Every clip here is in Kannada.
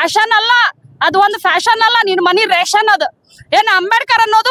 ಫ್ಯಾಷನ್ ಅಲ್ಲ. ಅದು ಒಂದು ಫ್ಯಾಷನ್ ಅಲ್ಲ ನಿನ್ ಮನಿ ರೇಷನ್ ಅದು. ಏನ್ ಅಂಬೇಡ್ಕರ್ ಅನ್ನೋದು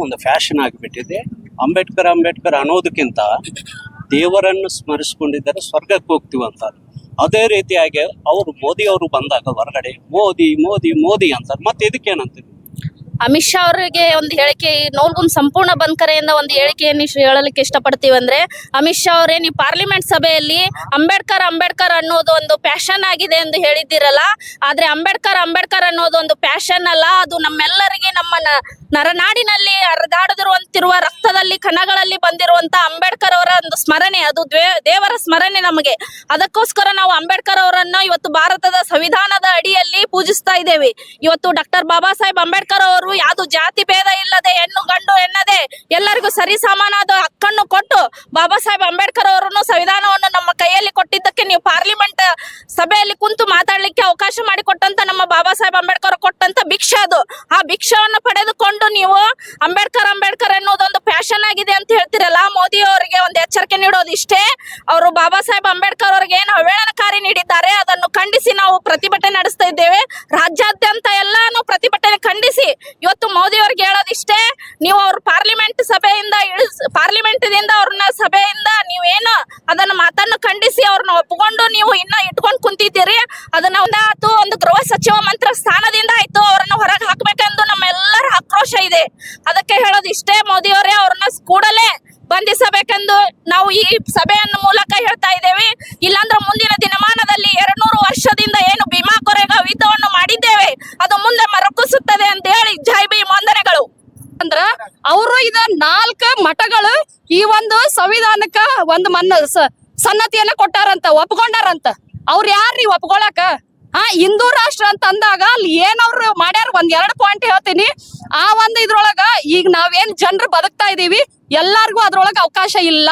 ಒಂದು ಫ್ಯಾಷನ್ ಆಗಿಬಿಟ್ಟಿದೆ. ಅಂಬೇಡ್ಕರ್ ಅಂಬೇಡ್ಕರ್ ಅನ್ನೋದಕ್ಕಿಂತ ದೇವರನ್ನು ಸ್ಮರಿಸಿಕೊಂಡಿದ್ದರೆ, ಸ್ವರ್ಗಕ್ಕೆ ಹೋಗ್ತೀವಿ ಅಂತಾರೆ ಅದೇ ರೀತಿಯಾಗಿ ಅವರು ಮೋದಿ ಅವರು ಬಂದಾಗ ಹೊರಗಡೆ, ಮೋದಿ ಮೋದಿ ಮೋದಿ ಅಂತಾರೆ. ಮತ್ತೆ ಇದಕ್ಕೇನಂತೀವಿ ಅಮಿತ್ ಶಾ ಅವರಿಗೆ ಒಂದು ಹೇಳಿಕೆ ನೋಲ್ಗುಂದ್ ಸಂಪೂರ್ಣ ಬಂದ್ ಕರೆಯಿಂದ ಒಂದು ಹೇಳಿಕೆಯನ್ನು ಹೇಳಲಿಕ್ಕೆ ಇಷ್ಟಪಡ್ತೀವಿ ಅಂದ್ರೆ, ಅಮಿತ್ ಶಾ ಅವರೇ, ನೀವು ಪಾರ್ಲಿಮೆಂಟ್ ಸಭೆಯಲ್ಲಿ ಅಂಬೇಡ್ಕರ್ ಅಂಬೇಡ್ಕರ್ ಅನ್ನೋದು ಒಂದು ಪ್ಯಾಷನ್ ಆಗಿದೆ ಎಂದು ಹೇಳಿದ್ದೀರಲ್ಲ, ಆದ್ರೆ ಅಂಬೇಡ್ಕರ್ ಅಂಬೇಡ್ಕರ್ ಅನ್ನೋದು ಒಂದು ಪ್ಯಾಷನ್ ಅಲ್ಲ, ಅದು ನಮ್ಮೆಲ್ಲರಿಗೆ ನಮ್ಮ ನರನಾಡಿನಲ್ಲಿ ಹರಿದಾಡದಿರುವಂತಿರುವ ರಕ್ತದಲ್ಲಿ, ಕಣಗಳಲ್ಲಿ ಬಂದಿರುವಂತ ಅಂಬೇಡ್ಕರ್ ಅವರ ಒಂದು ಸ್ಮರಣೆ, ಅದು ದ್ವೇ- ದೇವರ ಸ್ಮರಣೆ ನಮಗೆ. ಅದಕ್ಕೋಸ್ಕರ ನಾವು ಅಂಬೇಡ್ಕರ್ ಅವರನ್ನು ಇವತ್ತು ಭಾರತದ ಸಂವಿಧಾನದ ಅಡಿಯಲ್ಲಿ ಪೂಜಿಸ್ತಾ ಇದ್ದೇವೆ. ಇವತ್ತು ಡಾಕ್ಟರ್ ಬಾಬಾ ಸಾಹೇಬ್ ಅಂಬೇಡ್ಕರ್ ಅವರು ಯಾವುದು ಜಾತಿ ಭೇದ ಇಲ್ಲದೆ, ಹೆಣ್ಣು ಗಂಡು ಎನ್ನದೆ, ಎಲ್ಲರಿಗೂ ಸರಿ ಸಮಾನದ ಹಕ್ಕನ್ನು ಕೊಟ್ಟು ಬಾಬಾ ಸಾಹೇಬ್ ಅಂಬೇಡ್ಕರ್ ಅವರನ್ನು ಸಂವಿಧಾನವನ್ನು ನಮ್ಮ ಕೈಯಲ್ಲಿ ಕೊಟ್ಟಿದ್ದಕ್ಕೆ ನೀವು ಪಾರ್ಲಿಮೆಂಟ್ ಸಭೆಯಲ್ಲಿ ಕುಂತು ಮಾತಾಡ್ಲಿಕ್ಕೆ ಅವಕಾಶ ಮಾಡಿಕೊಟ್ಟಂತ ನಮ್ಮ ಬಾಬಾ ಸಾಹೇಬ್ ಅಂಬೇಡ್ಕರ್ ಕೊಟ್ಟಂತ ಭಿಕ್ಷೆ ಅದು. ಆ ಭಿಕ್ಷವನ್ನು ಪಡೆದುಕೊಂಡು ನೀವು ಅಂಬೇಡ್ಕರ್ ಅಂಬೇಡ್ಕರ್ ಎನ್ನುವುದೊಂದು ಫ್ಯಾಷನ್ ಆಗಿದೆ ಅಂತ ಹೇಳ್ತಿರಲ್ಲ, ಮೋದಿ ಅವರಿಗೆ ಒಂದು ಎಚ್ಚರಿಕೆ ನೀಡೋದು ಇಷ್ಟೇ. ಅವರು ಬಾಬಾ ಸಾಹೇಬ್ ಅಂಬೇಡ್ಕರ್ ಅವರಿಗೆ ಏನು ಅವೇಳನಕಾರಿ ನೀಡಿದ್ದಾರೆ, ಅದನ್ನು ಖಂಡಿಸಿ ನಾವು ಪ್ರತಿಭಟನೆ ನಡೆಸ್ತಾ ಇದ್ದೇವೆ. ರಾಜ್ಯಾದ್ಯಂತ ಪ್ರತಿಭಟನೆ ಖಂಡಿಸಿ. ಇವತ್ತು ಮೋದಿ ಅವ್ರಿಗೆ ಹೇಳೋದಿಷ್ಟೇ, ನೀವು ಅವ್ರ ಪಾರ್ಲಿಮೆಂಟ್ ಸಭೆಯಿಂದ ಇಳಿಸ್ ಪಾರ್ಲಿಮೆಂಟ್ ದಿಂದ ಅವ್ರನ್ನ ಸಭೆಯಿಂದ ನೀವೇನು ಅದನ್ನ ಮಾತನ್ನು ಖಂಡಿಸಿ ಅವ್ರನ್ನ ಒಪ್ಕೊಂಡು ನೀವು ಇನ್ನ ಇಟ್ಕೊಂಡು ಕುಂತಿದ್ದೀರಿ. ಅದನ್ನ ಒಂದಾತು ಒಂದು ಗೃಹ ಸಚಿವ ಮಂತ್ರ ಸ್ಥಾನದಿಂದ ಆಯ್ತು, ಅವ್ರನ್ನ ಹೊರಗೆ ಹಾಕ್ಬೇಕೆಂದು ನಮ್ಮೆಲ್ಲರ ಆಕ್ರೋಶ ಇದೆ. ಅದಕ್ಕೆ ಹೇಳೋದಿಷ್ಟೇ, ಮೋದಿ ಅವರೇ ಅವ್ರನ್ನ ಕೂಡಲೇ ಬಂಧಿಸಬೇಕೆಂದು ನಾವು ಈ ಸಭೆಯನ್ನು ಮೂಲಕ ಹೇಳ್ತಾ ಇದ್ದೇವೆ. ಇಲ್ಲಾಂದ್ರೆ ಮುಂದಿನ ದಿನಮಾನದಲ್ಲಿ ಎರಡ್ನೂರು ವರ್ಷದಿಂದ ಏನು ಭೀಮಾ ಕೊರೆಗಾವ್ ಯುದ್ಧವನ್ನು ಮಾಡಿದ್ದೇವೆ. ಅದು ಮುಂದೆ ಮರಕುಸುತ್ತದೆ ಅಂತ ಹೇಳಿ ಜೈ ಬಿ ವಂದನೆಗಳು. ಅಂದ್ರ ಅವರು ಇದ ನಾಲ್ಕ ಮಠಗಳು ಈ ಒಂದು ಸಂವಿಧಾನಕ್ಕ ಒಂದು ಮನ್ನ ಸನ್ನತಿಯನ್ನ ಕೊಟ್ಟಾರಂತ, ಒಪ್ಕೊಂಡಾರಂತ. ಅವ್ರ ಯಾರ್ರಿ ಒಪ್ಕೊಳಕ? ಹಾ, ಹಿಂದೂ ರಾಷ್ಟ್ರ ಅಂತ ಅಂದಾಗ ಅಲ್ಲಿ ಏನವ್ರು ಮಾಡ್ಯಾರ? ಒಂದ್ ಎರಡು ಪಾಯಿಂಟ್ ಹೇಳ್ತೀನಿ. ಆ ಒಂದು ಇದ್ರೊಳಗ ಈಗ ನಾವೇನ್ ಜನರು ಬದುಕ್ತಾ ಇದೀವಿ, ಎಲ್ಲಾರ್ಗೂ ಅದ್ರೊಳಗ ಅವಕಾಶ ಇಲ್ಲ.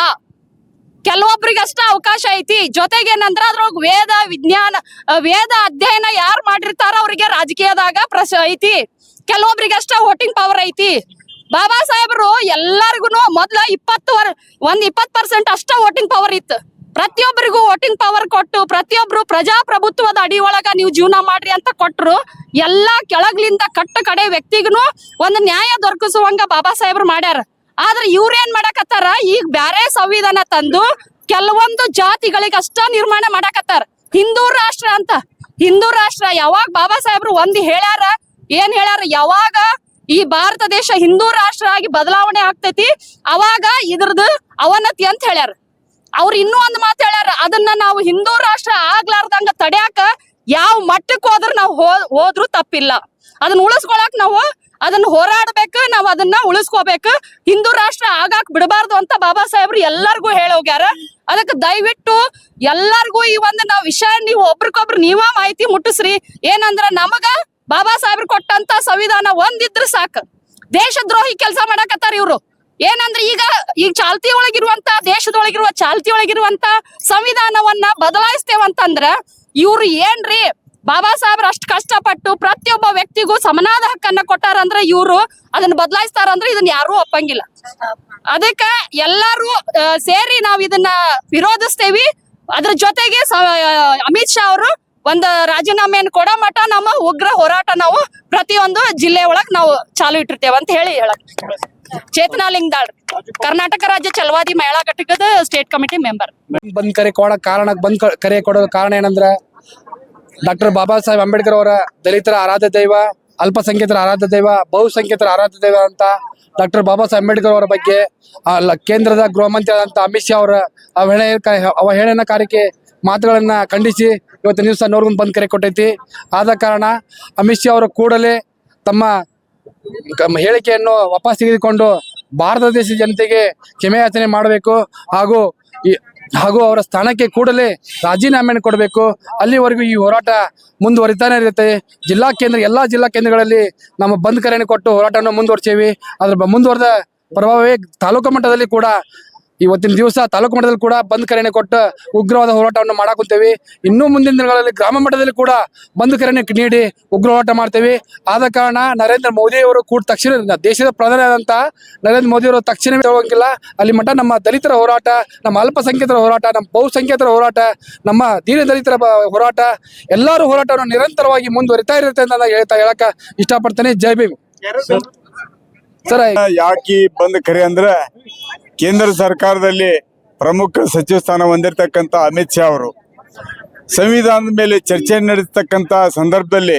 ಕೆಲವೊಬ್ರಿಗಷ್ಟ ಅವಕಾಶ ಐತಿ. ಜೊತೆಗೆ ಏನಂದ್ರ ಅದ್ರೊಳಗ ವೇದ ವಿಜ್ಞಾನ ವೇದ ಅಧ್ಯಯನ ಯಾರು ಮಾಡಿರ್ತಾರ ಅವ್ರಿಗೆ ರಾಜಕೀಯದಾಗ ಪ್ರಶ ಐತಿ. ಕೆಲವೊಬ್ರಿಗಷ್ಟ ವೋಟಿಂಗ್ ಪವರ್ ಐತಿ. ಬಾಬಾ ಸಾಹೇಬ್ರು ಎಲ್ಲಾರ್ಗು ಮೊದ್ಲ ಇಪ್ಪತ್ತು ಒಂದ್ ಇಪ್ಪತ್ ಪರ್ಸೆಂಟ್ ಅಷ್ಟ ವೋಟಿಂಗ್ ಪವರ್ ಇತ್ತು. ಪ್ರತಿಯೊಬ್ಬರಿಗೂ ವೋಟಿಂಗ್ ಪವರ್ ಕೊಟ್ಟು ಪ್ರತಿಯೊಬ್ರು ಪ್ರಜಾಪ್ರಭುತ್ವದ ಅಡಿ ಒಳಗ ನೀವು ಜೀವನ ಮಾಡ್ರಿ ಅಂತ ಕೊಟ್ರು. ಎಲ್ಲಾ ಕೆಳಗ್ಲಿಂದ ಕಟ್ಟ ಕಡೆ ವ್ಯಕ್ತಿಗೂ ಒಂದು ನ್ಯಾಯ ದೊರಕಿಸುವಂಗ ಬಾಬಾ ಸಾಹೇಬ್ರು ಮಾಡ್ಯಾರ. ಆದ್ರೆ ಇವ್ರೇನ್ ಮಾಡಕತ್ತಾರ? ಈಗ ಬ್ಯಾರೆ ಸಂವಿಧಾನ ತಂದು ಕೆಲವೊಂದು ಜಾತಿಗಳಿಗೆ ಅಷ್ಟ ನಿರ್ಮಾಣ ಮಾಡಕತ್ತಾರ. ಹಿಂದೂ ರಾಷ್ಟ್ರ ಅಂತ. ಹಿಂದೂ ರಾಷ್ಟ್ರ ಯಾವಾಗ ಬಾಬಾ ಸಾಹೇಬ್ರು ಒಂದ್ ಹೇಳ್ಯಾರ? ಏನ್ ಹೇಳ್ಯಾರ? ಯಾವಾಗ ಈ ಭಾರತ ದೇಶ ಹಿಂದೂ ರಾಷ್ಟ್ರ ಆಗಿ ಬದಲಾವಣೆ ಆಗ್ತೈತಿ, ಅವಾಗ ಇದ್ರದ್ದು ಅವನತಿ ಅಂತ ಹೇಳ್ಯಾರ. ಅವ್ರು ಇನ್ನೂ ಒಂದ್ ಮಾತು ಹೇಳ್ಯಾರ, ಅದನ್ನ ನಾವು ಹಿಂದೂ ರಾಷ್ಟ್ರ ಆಗ್ಲಾರ್ದಂಗ ತಡ್ಯಾಕ ಯಾವ ಮಟ್ಟಕ್ಕೆ ಹೋದ್ರ ನಾವು ಹೋದ್ರು ತಪ್ಪಿಲ್ಲ. ಅದನ್ನ ಉಳಿಸ್ಕೊಳಕ್ ನಾವು ಅದನ್ನ ಹೋರಾಡ್ಬೇಕು, ನಾವು ಅದನ್ನ ಉಳಿಸ್ಕೋಬೇಕು. ಹಿಂದೂ ರಾಷ್ಟ್ರ ಆಗಾಕ್ ಬಿಡಬಾರ್ದು ಅಂತ ಬಾಬಾ ಸಾಹೇಬ್ರು ಎಲ್ಲಾರ್ಗು ಹೇಳೋಗ್ಯಾರ ಅದಕ್ಕೆ ದಯವಿಟ್ಟು ಎಲ್ಲಾರ್ಗು ಈ ಒಂದು ನಾವ್ ವಿಷಯ ನೀವು ಒಬ್ರಿಗೊಬ್ರು ನೀವ ಮಾಹಿತಿ ಮುಟ್ಟಿಸ್ರಿ. ಏನಂದ್ರ ನಮಗ ಬಾಬಾ ಸಾಹೇಬ್ರು ಕೊಟ್ಟಂತ ಸಂವಿಧಾನ ಒಂದಿದ್ರ ಸಾಕು. ದೇಶದ್ರೋಹಿ ಕೆಲಸ ಮಾಡಕತ್ತಾರ ಇವ್ರು. ಏನಂದ್ರೆ ಈಗ ಈಗ ಚಾಲ್ತಿ ಒಳಗಿರುವಂತ, ದೇಶದೊಳಗಿರುವ ಚಾಲ್ತಿ ಒಳಗಿರುವಂತ ಸಂವಿಧಾನವನ್ನ ಬದಲಾಯಿಸ್ತೇವಂತಂದ್ರ ಇವ್ರು ಏನ್ರಿ ಬಾಬಾ ಸಾಹೇಬ್ರ ಅಷ್ಟು ಕಷ್ಟಪಟ್ಟು ಪ್ರತಿಯೊಬ್ಬ ವ್ಯಕ್ತಿಗೂ ಸಮನಾದ ಹಕ್ಕನ್ನ ಕೊಟ್ಟಾರಂದ್ರೆ ಇವರು ಅದನ್ನ ಬದಲಾಯಿಸ್ತಾರಂದ್ರೆ ಇದನ್ನ ಯಾರು ಒಪ್ಪಂಗಿಲ್ಲ. ಅದಕ್ಕೆ ಎಲ್ಲಾರು ಸೇರಿ ನಾವ್ ಇದನ್ನ ವಿರೋಧಿಸ್ತೇವಿ. ಅದ್ರ ಜೊತೆಗೆ ಅಮಿತ್ ಶಾ ಅವರು ಒಂದು ರಾಜೀನಾಮೆಯನ್ನು ಕೊಡೋ ಮಟ ನಮ್ಮ ಉಗ್ರ ಹೋರಾಟ ನಾವು ಪ್ರತಿಯೊಂದು ಜಿಲ್ಲೆ ಒಳಗ್ ನಾವು ಚಾಲು ಇಟ್ಟಿರ್ತೇವೆ ಅಂತ ಹೇಳಿ ಹೇಳಕ್ ಚೇತನಾ ಲಿಂಗದಾಳ್ ಕರ್ನಾಟಕ ರಾಜ್ಯ ಚಲವಾದಿ ಮಹಿಳಾ ಘಟಕದ ಸ್ಟೇಟ್ ಕಮಿಟಿ ಮೆಂಬರ್ ಬಂದ್ ಕರೆ ಕೊಡೋ ಕಾರಣ ಬಂದ್ ಕರೆ ಕೊಡೋ ಕಾರಣ ಏನಂದ್ರೆ ಡಾಕ್ಟರ್ ಬಾಬಾ ಸಾಹೇಬ್ ಅಂಬೇಡ್ಕರ್ ಅವರ ದಲಿತರ ಆರಾಧ್ಯ ದೈವ, ಅಲ್ಪಸಂಖ್ಯಾತರ ಆರಾಧ್ಯ ದೈವ, ಬಹುಸಂಖ್ಯಾತರ ಆರಾಧ್ಯ ದೈವ ಅಂತ ಡಾಕ್ಟರ್ ಬಾಬಾ ಸಾಹೇಬ್ ಅಂಬೇಡ್ಕರ್ ಅವರ ಬಗ್ಗೆ ಕೇಂದ್ರದ ಗೃಹ ಆದಂತ ಅಮಿತ್ ಶಾ ಅವರ ಅವಹೇಳನ ಕಾರ್ಯಕ್ಕೆ ಮಾತುಗಳನ್ನ ಖಂಡಿಸಿ ಇವತ್ತು ನ್ಯೂಸ್ ನೋಡ್ಕೊಂಡು ಬಂದ್ ಕರೆ ಕೊಟ್ಟೈತಿ. ಆದ ಕಾರಣ ಅಮಿತ್ ಶಾ ಅವರು ಕೂಡಲೇ ತಮ್ಮ ಹೇಳಿಕೆಯನ್ನು ವಾಪಸ್ ತೆಗೆದುಕೊಂಡು ಭಾರತ ದೇಶದ ಜನತೆಗೆ ಕ್ಷಮೆಯಾಚನೆ ಮಾಡಬೇಕು. ಹಾಗೂ ಹಾಗೂ ಅವರ ಸ್ಥಾನಕ್ಕೆ ಕೂಡಲೇ ರಾಜೀನಾಮೆಯನ್ನು ಕೊಡಬೇಕು. ಅಲ್ಲಿವರೆಗೂ ಈ ಹೋರಾಟ ಮುಂದುವರಿತಾನೆ ಇರುತ್ತೆ. ಜಿಲ್ಲಾ ಕೇಂದ್ರ, ಎಲ್ಲಾ ಜಿಲ್ಲಾ ಕೇಂದ್ರಗಳಲ್ಲಿ ನಮ್ಮ ಬಂದ್ ಕರೆಯನ್ನು ಕೊಟ್ಟು ಹೋರಾಟವನ್ನು ಮುಂದುವರಿಸೇವಿ ಅದ್ರ ಮುಂದುವರೆದ ಪ್ರಭಾವವೇ ತಾಲೂಕು ಮಟ್ಟದಲ್ಲಿ ಕೂಡ ಇವತ್ತಿನ ದಿವಸ ತಾಲೂಕು ಮಟ್ಟದಲ್ಲಿ ಕೂಡ ಬಂದ್ ಕರೆಯನ್ನು ಕೊಟ್ಟು ಉಗ್ರವಾದ ಹೋರಾಟವನ್ನು ಮಾಡಾಕುತ್ತೇವೆ ಇನ್ನೂ ಮುಂದಿನ ದಿನಗಳಲ್ಲಿ ಗ್ರಾಮ ಮಟ್ಟದಲ್ಲಿ ಕೂಡ ಬಂದ್ ಕರೆಯನ್ನು ನೀಡಿ ಉಗ್ರ ಹೋರಾಟ ಮಾಡ್ತೇವೆ. ಆದ ಕಾರಣ ನರೇಂದ್ರ ಮೋದಿ ಅವರು ಕೂಡ ತಕ್ಷಣ ದೇಶದ ಪ್ರಧಾನಿ ಆದಂತ ನರೇಂದ್ರ ಮೋದಿ ಅವರು ತಕ್ಷಣ ಹೋಗಂಗಿಲ್ಲ. ಅಲ್ಲಿ ಮಠ ನಮ್ಮ ದಲಿತರ ಹೋರಾಟ ನಮ್ಮ ಅಲ್ಪಸಂಖ್ಯಾತರ ಹೋರಾಟ ನಮ್ಮ ಬಹುಸಂಖ್ಯಾತರ ಹೋರಾಟ ನಮ್ಮ ದೀನ ದಲಿತರ ಹೋರಾಟ ಎಲ್ಲರೂ ಹೋರಾಟವನ್ನು ನಿರಂತರವಾಗಿ ಮುಂದುವರಿತಾ ಇರುತ್ತೆ ಅಂತ ನಾನು ಹೇಳ್ತಾ ಹೇಳಕ ಇಷ್ಟಪಡ್ತೇನೆ. ಜೈ ಭೀಮ್. ಸರ್ ಯಾಕೆ ಬಂದ್ ಕರೆ ಅಂದ್ರೆ ಕೇಂದ್ರ ಸರ್ಕಾರದಲ್ಲಿ ಪ್ರಮುಖ ಸಚಿವ ಸ್ಥಾನ ಹೊಂದಿರತಕ್ಕಂಥ ಅಮಿತ್ ಶಾ ಅವರು ಸಂವಿಧಾನದ ಮೇಲೆ ಚರ್ಚೆ ನಡೆಸ್ತಕ್ಕಂಥ ಸಂದರ್ಭದಲ್ಲಿ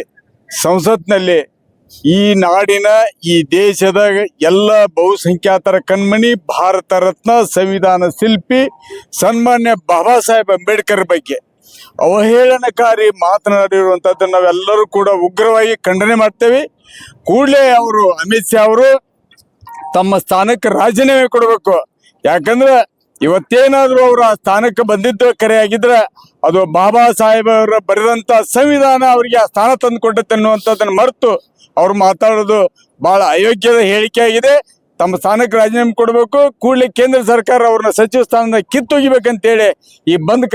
ಸಂಸತ್ನಲ್ಲಿ ಈ ನಾಡಿನ ಈ ದೇಶದ ಎಲ್ಲ ಬಹುಸಂಖ್ಯಾತರ ಕಣ್ಮಣಿ ಭಾರತ ರತ್ನ ಸಂವಿಧಾನ ಶಿಲ್ಪಿ ಸನ್ಮಾನ್ಯ ಬಾಬಾ ಸಾಹೇಬ್ ಅಂಬೇಡ್ಕರ್ ಬಗ್ಗೆ ಅವಹೇಳನಕಾರಿ ಮಾತನಾಡಿರುವಂಥದ್ದು ನಾವೆಲ್ಲರೂ ಕೂಡ ಉಗ್ರವಾಗಿ ಖಂಡನೆ ಮಾಡ್ತೇವೆ. ಕೂಡಲೇ ಅವರು ಅಮಿತ್ ಶಾ ಅವರು ತಮ್ಮ ಸ್ಥಾನಕ್ಕೆ ರಾಜೀನಾಮೆ ಕೊಡಬೇಕು. ಯಾಕಂದ್ರೆ ಇವತ್ತೇನಾದ್ರೂ ಅವರು ಸ್ಥಾನಕ್ಕೆ ಬಂದಿದ್ದು ಕರೆ ಆಗಿದ್ರೆ ಅದು ಬಾಬಾ ಸಾಹೇಬ್ ಅವರ ಬರೆದಂತ ಸಂವಿಧಾನ ಅವರಿಗೆ ಆ ಸ್ಥಾನ ತಂದು ಕೊಟ್ಟತ್ತೆ ಅನ್ನುವಂಥದ್ದನ್ನು ಮರೆತು ಅವ್ರು ಮಾತಾಡೋದು ಬಹಳ ಅಯೋಗ್ಯದ ಹೇಳಿಕೆ ಆಗಿದೆ. ತಮ್ಮ ಸ್ಥಾನಕ್ಕೆ ರಾಜೀನಾಮೆ ಕೊಡಬೇಕು. ಕೂಡಲೇ ಕೇಂದ್ರ ಸರ್ಕಾರ ಅವ್ರನ್ನ ಸಚಿವ ಸ್ಥಾನದ ಕಿತ್ತೊಗಿಬೇಕಂತೇಳಿ ಈ ಬಂದ್